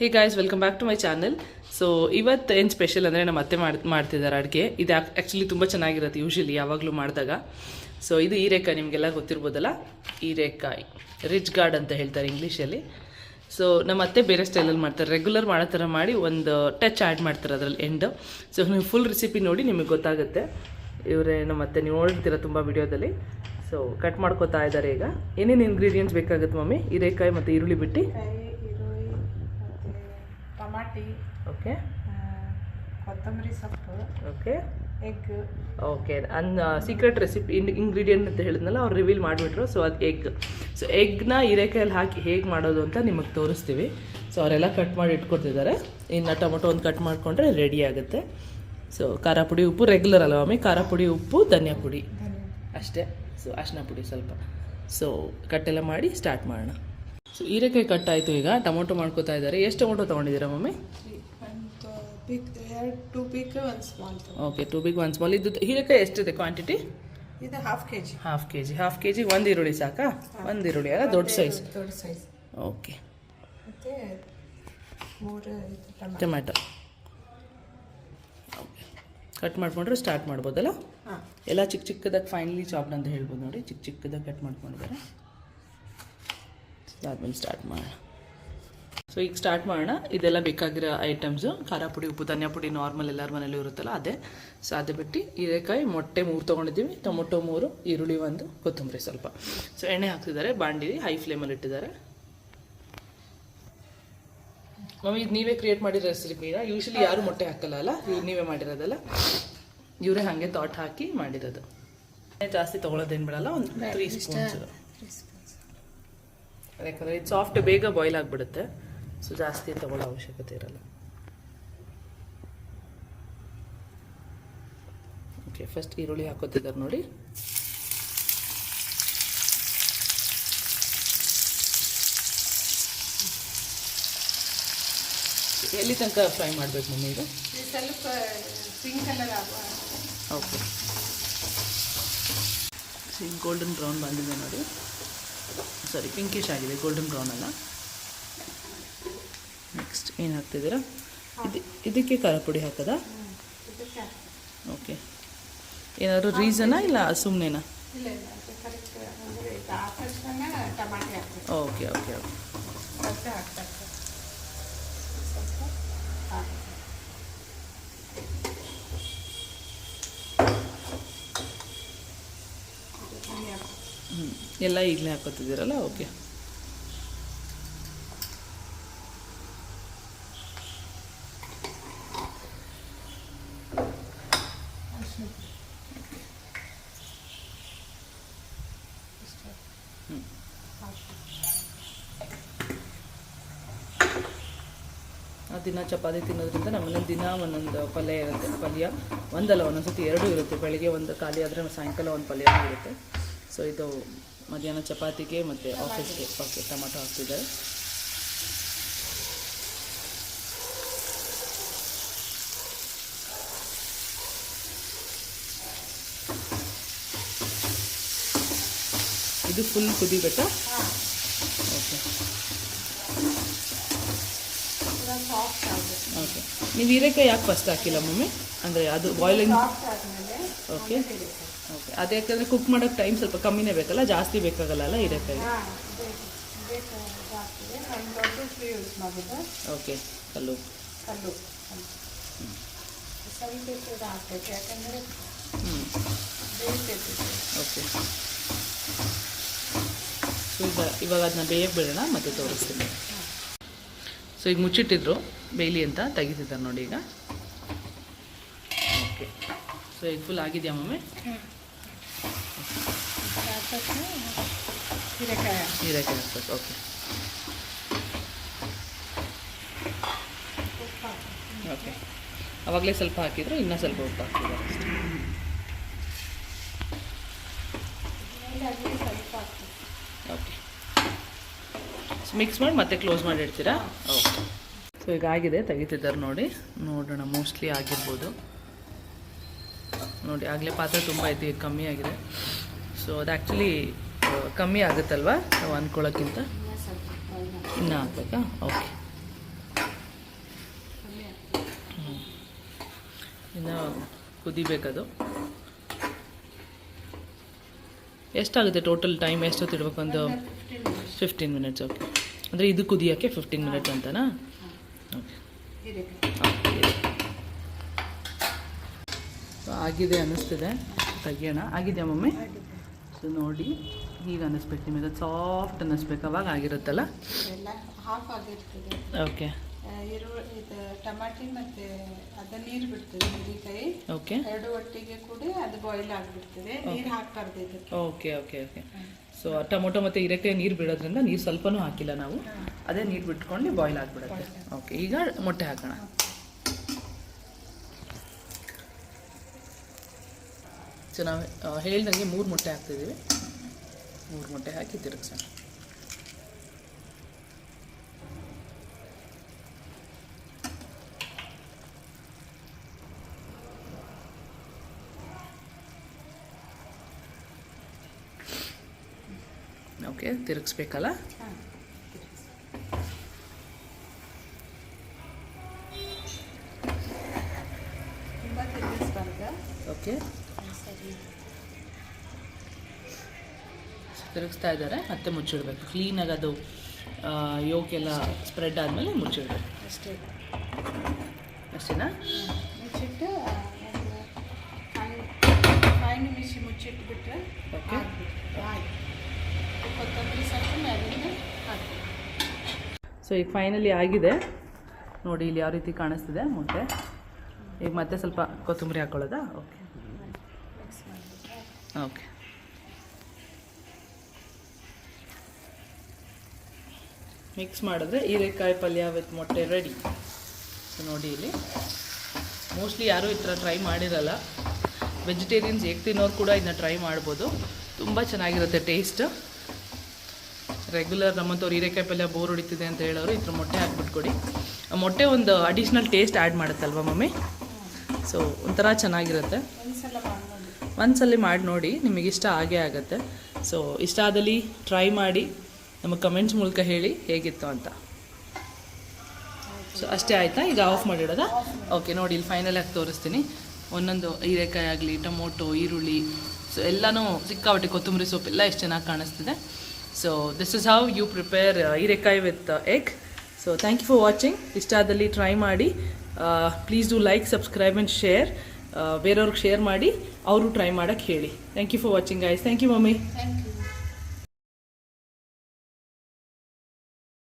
Hey guys welcome back to my channel so ಇವತ್ತು ಏನು special ಅಂದರೆ ನಮ್ಮ ಅತ್ತೆ ಮಾಡಿ ಮಾಡ್ತಿದ್ದಾರೆ ಅಡುಗೆ. ಇದು ಆ್ಯಕ್ಚುಲಿ ತುಂಬ ಚೆನ್ನಾಗಿರುತ್ತೆ ಯೂಶಲಿ ಯಾವಾಗಲೂ ಮಾಡಿದಾಗ. ಸೊ ಇದು ಹೀರೆಕಾಯಿ, ನಿಮಗೆಲ್ಲ ಗೊತ್ತಿರ್ಬೋದಲ್ಲ? ಹೀರೆಕಾಯಿ. ರಿಚ್ ಗಾರ್ಡ್ ಅಂತ ಹೇಳ್ತಾರೆ ಇಂಗ್ಲೀಷಲ್ಲಿ. ಸೊ ನಮ್ಮ ಅತ್ತೆ ಬೇರೆ ಸ್ಟೈಲಲ್ಲಿ ಮಾಡ್ತಾರೆ. ರೆಗ್ಯುಲರ್ ಮಾಡೋ ಥರ ಮಾಡಿ ಒಂದು ಟಚ್ ಆ್ಯಡ್ ಮಾಡ್ತಾರೆ ಅದರಲ್ಲಿ ಎಂಡ್ ಸೊ ನೀವು ಫುಲ್ ರೆಸಿಪಿ ನೋಡಿ ನಿಮಗೆ ಗೊತ್ತಾಗುತ್ತೆ. ಇವರೇ ನಮ್ಮ ಅತ್ತೆ, ನೀವು ನೋಡ್ತೀರ ತುಂಬ ವಿಡಿಯೋದಲ್ಲಿ. ಸೊ ಕಟ್ ಮಾಡ್ಕೋತಾ ಇದ್ದಾರೆ ಈಗ. ಏನೇನು ಇಂಗ್ರೀಡಿಯೆಂಟ್ಸ್ ಬೇಕಾಗುತ್ತೆ ಮಮ್ಮಿ? ಹೀರೆಕಾಯಿ ಮತ್ತು ಈರುಳ್ಳಿ ಬಿಟ್ಟು? ಟಮಾಟಿ ಓಕೆ ಕೊತ್ತಂಬರಿ ಸೊಪ್ಪು okay egg okay and secret recipe in ingredient ಅಂತ ಹೇಳಿದ್ನಲ್ಲ ಅವ್ರು ರಿವೀಲ್ ಮಾಡಿಬಿಟ್ರು. ಸೊ ಅದು ಎಗ್ ಸೊ ಎಗ್ನ ಹೀರೆಕಾಯಲ್ಲಿ ಹಾಕಿ ಹೇಗೆ ಮಾಡೋದು ಅಂತ ನಿಮಗೆ ತೋರಿಸ್ತೀವಿ. ಸೊ ಅವರೆಲ್ಲ ಕಟ್ ಮಾಡಿ ಇಟ್ಕೊಡ್ತಿದ್ದಾರೆ. ಇನ್ನು ಟೊಮೊಟೊ ಒಂದು ಕಟ್ ಮಾಡಿಕೊಂಡ್ರೆ ರೆಡಿ ಆಗುತ್ತೆ. ಸೊ ಖಾರ ಪುಡಿ ಉಪ್ಪು ರೆಗ್ಯುಲರ್ ಅಲ್ಲ ಮಮ್ಮಿ? ಖಾರ ಪುಡಿ ಉಪ್ಪು ಧನಿಯಾ ಪುಡಿ. ಅಷ್ಟೇ. ಸೊ ಅರ್ಶಿನ ಪುಡಿ ಸ್ವಲ್ಪ. ಸೊ ಕಟ್ಟೆಲ್ಲ ಮಾಡಿ ಸ್ಟಾರ್ಟ್ ಮಾಡೋಣ. ಸೊ ಹೀರೆಕಾಯಿ ಕಟ್ ಆಯಿತು ಈಗ. ಟೊಮೊಟೊ ಮಾಡ್ಕೋತಾ ಇದ್ದಾರೆ. ಎಷ್ಟು ಟೊಮೊಟೊ ತೊಗೊಂಡಿದ್ದೀರಾ ಮಮ್ಮಿ? ಒಂದು ಪಿಕ್ ಟೂ ಪಿಕ್ ಒಂದು small okay two big one small ಇದು ಹೀರೆಕಾಯಿ ಎಷ್ಟಿದೆ ಕ್ವಾಂಟಿಟಿ ಇದು half K G half K G half K G ಒಂದು ಈರುಳ್ಳಿ ಸಾಕಾ? ಒಂದು ಈರುಳ್ಳಿ ಅಲ್ಲ ದೊಡ್ಡ ಸೈಜ್ ದೊಡ್ಡ ಸೈಜ್ ಓಕೆ ಮತ್ತು ಮೂರು ಟೊಮ್ಯಾಟೊ ಕಟ್ ಮಾಡಿಕೊಂಡ್ರೆ ಸ್ಟಾರ್ಟ್ ಮಾಡ್ಬೋದಲ್ಲ? ಎಲ್ಲ ಚಿಕ್ಕ ಚಿಕ್ಕದಾಗಿ ಫೈನಲಿ ಚಾಪ್ಡ್ ಅಂತ ಹೇಳ್ಬೋದು ನೋಡಿ. ಚಿಕ್ಕ ಚಿಕ್ಕದಾಗಿ ಕಟ್ ಮಾಡ್ಕೊಂಡಿದ್ದಾರೆ. ಅದಾದ್ಮೇಲೆ ಸ್ಟಾರ್ಟ್ ಮಾಡೋಣ. ಸೊ ಈಗ ಸ್ಟಾರ್ಟ್ ಮಾಡೋಣ. ಇದೆಲ್ಲ ಬೇಕಾಗಿರೋ ಐಟಮ್ಸು ಖಾರ ಪುಡಿ ಉಪ್ಪು ಧನಿಯಾ ಪುಡಿ ನಾರ್ಮಲ್ ಎಲ್ಲರ ಮನೇಲೂ ಇರುತ್ತಲ್ಲ ಅದೇ. ಸೊ ಅದೇ ಬಿಟ್ಟು ಹೀರೆಕಾಯಿ ಮೊಟ್ಟೆ ಮೂರು ತೊಗೊಂಡಿದ್ದೀವಿ. ಟೊಮೊಟೊ ಮೂರು ಈರುಳ್ಳಿ ಒಂದು ಕೊತ್ತಂಬರಿ ಸ್ವಲ್ಪ. ಸೊ ಎಣ್ಣೆ ಹಾಕ್ತಿದ್ದಾರೆ ಬಾಂಡಿ ಹೈ ಫ್ಲೇಮಲ್ಲಿ ಇಟ್ಟಿದ್ದಾರೆ. ಮಮ್ಮಿ ಇದು ನೀವೇ ಕ್ರಿಯೇಟ್ ಮಾಡಿರೋ ರೆಸಿಪಿನ ಯೂಶಲಿ ಯಾರು ಮೊಟ್ಟೆ ಹಾಕಲ್ಲ ಅಲ್ಲ? ಇವ್ರು ನೀವೇ ಮಾಡಿರೋದಲ್ಲ. ಇವರೇ ಹಾಗೆ ತಾಟ್ ಹಾಕಿ ಮಾಡಿರೋದು. ಜಾಸ್ತಿ ತೊಗೊಳೋದೇನು ಬಿಡಲ್ಲ ಒಂದು ತ್ರೀ ಸ್ಪೂನ್ಸ್ ಯಾಕಂದರೆ ಇದು ಸಾಫ್ಟ್ ಬೇಗ ಬಾಯ್ಲ್ ಆಗಿಬಿಡುತ್ತೆ. ಸೊ ಜಾಸ್ತಿ ತಗೊಳ್ಳೋ ಅವಶ್ಯಕತೆ ಇರಲ್ಲ. ಓಕೆ ಫಸ್ಟ್ ಈರುಳ್ಳಿ ಹಾಕೋತಿದ್ದಾರೆ ನೋಡಿ. ಎಲ್ಲಿ ತನಕ ಫ್ರೈ ಮಾಡಬೇಕು ಮಮ್ಮಿ ಇದು? ಸ್ವಲ್ಪ pink colour okay golden brown ಬಂದಿದೆ ನೋಡಿ. ಸಾರಿ ಪಿಂಕಿಶ್ ಆಗಿದೆ ಗೋಲ್ಡನ್ ಬ್ರೌನ್ ಅಲ್ಲ. ನೆಕ್ಸ್ಟ್ ಏನು ಹಾಕ್ತಿದ್ದೀರಾ? ಇದು ಇದಕ್ಕೆ ಖಾರ ಪುಡಿ ಹಾಕೋದಾ? ಓಕೆ ಏನಾದರೂ ರೀಸನಾ ಇಲ್ಲ ಸುಮ್ಮನೆನಾ ಓಕೆ ಓಕೆ ಓಕೆ ಮತ್ತೆ ಹಾಕ್ಬೇಕು ಸ್ವಲ್ಪ ಹಾಕಿ ಇದು ಧನಿಯಾ ಹ್ಞೂ ಎಲ್ಲ ಈಗಲೇ ಹಾಕೋತಿದ್ದೀರಲ್ಲ ಓಕೆ. ದಿನ ಚಪಾತಿ ತಿನ್ನೋದ್ರಿಂದ ನಮ್ಮನೇಲಿ ದಿನ ಒಂದೊಂದು ಪಲ್ಯ ಇರುತ್ತೆ. ಪಲ್ಯ ಒಂದಲ್ಲ ಒಂದೊಂದು ಸತಿ ಎರಡೂ ಇರುತ್ತೆ. ಬೆಳಿಗ್ಗೆ ಒಂದು ಖಾಲಿ ಆದರೆ ಸಾಯಂಕಾಲ ಒಂದು ಪಲ್ಯ ಇರುತ್ತೆ. ಸೊ ಇದು ಮಧ್ಯಾಹ್ನ ಚಪಾತಿಗೆ ಮತ್ತು ಆಫೀಸ್ಗೆ ಓಕೆ ಟೊಮಾಟೊ ಹಾಕ್ತಿದ್ದಾರೆ. ಇದು ಫುಲ್ ಕುದಿಬೇಕಾ ಬೆಟ್ಟ ಓಕೆ ಓಕೆ ನೀವು ಹೀರೆಕಾಯಿ ಯಾಕೆ ಫಸ್ಟ್ ಹಾಕಿಲ್ಲ ಮಮ್ಮಿ? ಅಂದರೆ ಅದು ಬಾಯ್ಲಿಂಗ್ ಓಕೆ ಅದು ಯಾಕಂದರೆ ಕುಕ್ ಮಾಡೋಕ್ಕೆ ಟೈಮ್ ಸ್ವಲ್ಪ ಕಮ್ಮಿನೇ ಬೇಕಲ್ಲ ಜಾಸ್ತಿ ಬೇಕಾಗಲ್ಲ ಮಾಡೋದು ಓಕೆ ಕಲ್ಲು. ಕಲ್ಲು. ಯಾಕಂದರೆ ಓಕೆ. ಸೊ ಈಗ ಇವಾಗ ಅದನ್ನ ಬೇಯಕ್ಕೆ ಬಿಡೋಣ ಮತ್ತೆ ತೋರಿಸ್ತೀನಿ. ಸೊ ಈಗ ಮುಚ್ಚಿಟ್ಟಿದ್ರು ಬೇಯ್ಲಿ ಅಂತ ತೆಗಿತಿದ್ದಾರೆ ನೋಡಿ ಈಗ. ಓಕೆ. ಸೊ ಈಗ ಫುಲ್ ಆಗಿದೆಯಾ ಮಮ್ಮಿ ಹೀರೆಕಾಯಿ ಹೀರೆಕಾಯಿ ಹಾಕ್ಬೇಕು ಓಕೆ. ಓಕೆ ಅವಾಗಲೇ ಸ್ವಲ್ಪ ಹಾಕಿದ್ರು, ಇನ್ನೂ ಸ್ವಲ್ಪ ಉಪ್ಪು ಹಾಕ್ಬೇಕು ಓಕೆ. ಮಿಕ್ಸ್ ಮಾಡಿ ಮತ್ತೆ ಕ್ಲೋಸ್ ಮಾಡಿ ಇಡ್ತೀರಾ? ಓಕೆ. ಸೊ ಈಗ ಆಗಿದೆ, ತೆಗಿತಿದ್ದಾರೆ ನೋಡಿ. ನೋಡೋಣ ಮೋಸ್ಟ್ಲಿ ಆಗಿರ್ಬೋದು. ನೋಡಿ, ಆಗಲೇ ಪಾತ್ರೆ ತುಂಬ ಇದೆ, ಕಮ್ಮಿ ಆಗಿದೆ. ಸೊ ಅದು ಆ್ಯಕ್ಚುಲಿ ಕಮ್ಮಿ ಆಗುತ್ತಲ್ವ? ನಾವು ಅಂದ್ಕೊಳ್ಳೋಕ್ಕಿಂತ ಇನ್ನೂ ಹಾಕ್ಬೇಕಾ ಓಕೆ ಇನ್ನು ಕುದಿಬೇಕದು. ಎಷ್ಟಾಗುತ್ತೆ ಟೋಟಲ್ ಟೈಮ್ ಎಷ್ಟೊತ್ತಿಡ್ಬೇಕು ಒಂದು? ಫಿಫ್ಟೀನ್ ಮಿನಿಟ್ಸ್ ಓಕೆ ಅಂದರೆ ಇದು ಕುದಿಯೋಕ್ಕೆ ಫಿಫ್ಟೀನ್ ಮಿನಿಟ್ಸ್ ಅಂತನಾ? ಓಕೆ ಆಗಿದೆ ಅನ್ನಿಸ್ತಿದೆ ತೆಗಿಯೋಣ. ಆಗಿದೆಯಾ ಮಮ್ಮಿ? ಸೊ ನೋಡಿ. ಹೀಗೆ ಅನ್ನಿಸ್ಬೇಕು ನಿಮಗೆ. ಸಾಫ್ಟ್ ಅನ್ನಿಸ್ಬೇಕು ಅವಾಗ ಆಗಿರುತ್ತಲ್ಲ? ಎಲ್ಲ ಹಾಫ್ ಆಗಿರ್ತದೆ. ಓಕೆ ಈರುಳ್ಳಿ ಇದು ಟಮಾಟಿ ಮತ್ತೆ ಅದ ನೀರು ಬಿಡ್ತದೆ ಹೀರೆಕಾಯಿ. ಓಕೆ ಎರಡು ಒಟ್ಟಿಗೆ ಕೂಡಿ ಅದು ಬಾಯ್ಲ್ ಆಗಿಬಿಡ್ತದೆ. ನೀರು ಹಾಕ್ಬಾರ್ದು ಇದಕ್ಕೆ. Okay okay okay so tomato ಮತ್ತು ಹೀರೆಕಾಯಿ ನೀರು ಬಿಡೋದ್ರಿಂದ ನೀರು ಸ್ವಲ್ಪನೂ ಹಾಕಿಲ್ಲ ನಾವು. ಅದೇ ನೀರು ಬಿಟ್ಕೊಂಡು ಬಾಯ್ಲ್ ಆಗಿಬಿಡುತ್ತೆ. ಓಕೆ ಈಗ ಮೊಟ್ಟೆ ಹಾಕೋಣ. ಸೊ ನಾವು ಹೇಳಿದಂಗೆ ಮೂರು ಮೊಟ್ಟೆ ಹಾಕ್ತಿದ್ದೀವಿ. ಮೂರು ಮೊಟ್ಟೆ ಹಾಕಿ ತಿರುಗಿಸೋಣ. ಓಕೆ ತಿರುಗಿಸ್ಬೇಕಲ್ಲ? ಓಕೆ ಸರಿ ತಿರುಗಿಸ್ತಾ ಇದ್ದಾರೆ ಮತ್ತೆ ಮುಚ್ಚಿಡ್ಬೇಕು. ಕ್ಲೀನಾಗಿ ಅದು ಯೋಕೆಲ್ಲ ಸ್ಪ್ರೆಡ್ ಆದಮೇಲೆ ಮುಚ್ಚಿಡ್ಬೇಕು. ಅಷ್ಟೇ. ಅಷ್ಟೇನಾ? ಮುಚ್ಚಿಟ್ಟು ನಿಮಿಷ ಮುಚ್ಚಿಟ್ಬಿಟ್ರೆ ಕೊತ್ತಂಬರಿ ಸ್ವಲ್ಪ ಮೇಲಿಂದ ಹಾಕಿ. ಸೊ ಈಗ ಫೈನಲಿ ಆಗಿದೆ. ನೋಡಿ ಇಲ್ಲಿ ಯಾವ ರೀತಿ ಕಾಣಿಸ್ತಿದೆ ಮೊಟ್ಟೆ ಈಗ ಮತ್ತೆ ಸ್ವಲ್ಪ ಕೊತ್ತಂಬರಿ ಹಾಕೊಳ್ಳೋದಾ? ಓಕೆ ಓಕೆ ಮಿಕ್ಸ್ ಮಾಡಿದ್ರೆ ಹೀರೆಕಾಯಿ ಪಲ್ಯ ವಿತ್ ಮೊಟ್ಟೆ ರೆಡಿ ಸೊ ನೋಡಿ ಇಲ್ಲಿ. ಮೋಸ್ಟ್ಲಿ ಯಾರೂ ಈ ಥರ ಟ್ರೈ ಮಾಡಿರಲ್ಲ. ವೆಜಿಟೇರಿಯನ್ಸ್ ಹೇಗೆ ತಿನ್ನೋರು ಕೂಡ ಇದನ್ನ ಟ್ರೈ ಮಾಡ್ಬೋದು. ತುಂಬ ಚೆನ್ನಾಗಿರುತ್ತೆ ಟೇಸ್ಟ್ ರೆಗ್ಯುಲರ್ ನಮ್ಮಂಥವ್ರು ಹೀರೆಕಾಯಿ ಪಲ್ಯ ಬೋರ್ ಹೊಡಿತಿದೆ ಅಂತ ಹೇಳೋರು ಈ ಥರ ಮೊಟ್ಟೆ ಹಾಕ್ಬಿಟ್ಕೊಡಿ. ಮೊಟ್ಟೆ ಒಂದು ಅಡಿಷ್ನಲ್ ಟೇಸ್ಟ್ ಆ್ಯಡ್ ಮಾಡುತ್ತಲ್ವ ಮಮ್ಮಿ? ಸೊ ಒಂಥರ ಚೆನ್ನಾಗಿರುತ್ತೆ. ಒಂದ್ಸಲ ಮಾಡಿ ನೋಡಿ. ನಿಮಗಿಷ್ಟ ಆಗೇ ಆಗುತ್ತೆ. ಸೊ ಇಷ್ಟ ಆದಲ್ಲಿ ಟ್ರೈ ಮಾಡಿ. ನಮಗೆ ಕಮೆಂಟ್ಸ್ ಮೂಲಕ ಹೇಳಿ ಹೇಗಿತ್ತು ಅಂತ. ಸೊ ಅಷ್ಟೇ ಆಯಿತಾ? ಈಗ ಆಫ್ ಮಾಡಿಡೋದಾ? ಓಕೆ ನೋಡಿ, ಇಲ್ಲಿ ಫೈನಲ್ ಆಗಿ ತೋರಿಸ್ತೀನಿ. ಒಂದೊಂದು ಹೀರೆಕಾಯಿ ಆಗಲಿ, ಟೊಮೊಟೊ, ಈರುಳ್ಳಿ ಸೊ ಎಲ್ಲನೂ ಸಿಕ್ಕಾಪಟ್ಟೆ ಕೊತ್ತಂಬರಿ ಸೊಪ್ಪು ಎಲ್ಲ ಎಷ್ಟು ಚೆನ್ನಾಗಿ ಕಾಣಿಸ್ತಿದೆ. So this is how you prepare ಹೀರೆಕಾಯಿ with egg so thank you for watching ಇಷ್ಟ ಆದಲ್ಲಿ ಟ್ರೈ ಮಾಡಿ. Please do like subscribe and share ಬೇರೆಯವ್ರಿಗೆ ಶೇರ್ ಮಾಡಿ. ಅವರು ಟ್ರೈ ಮಾಡೋಕ್ಕೆ ಹೇಳಿ. Thank you for watching guys thank you mummy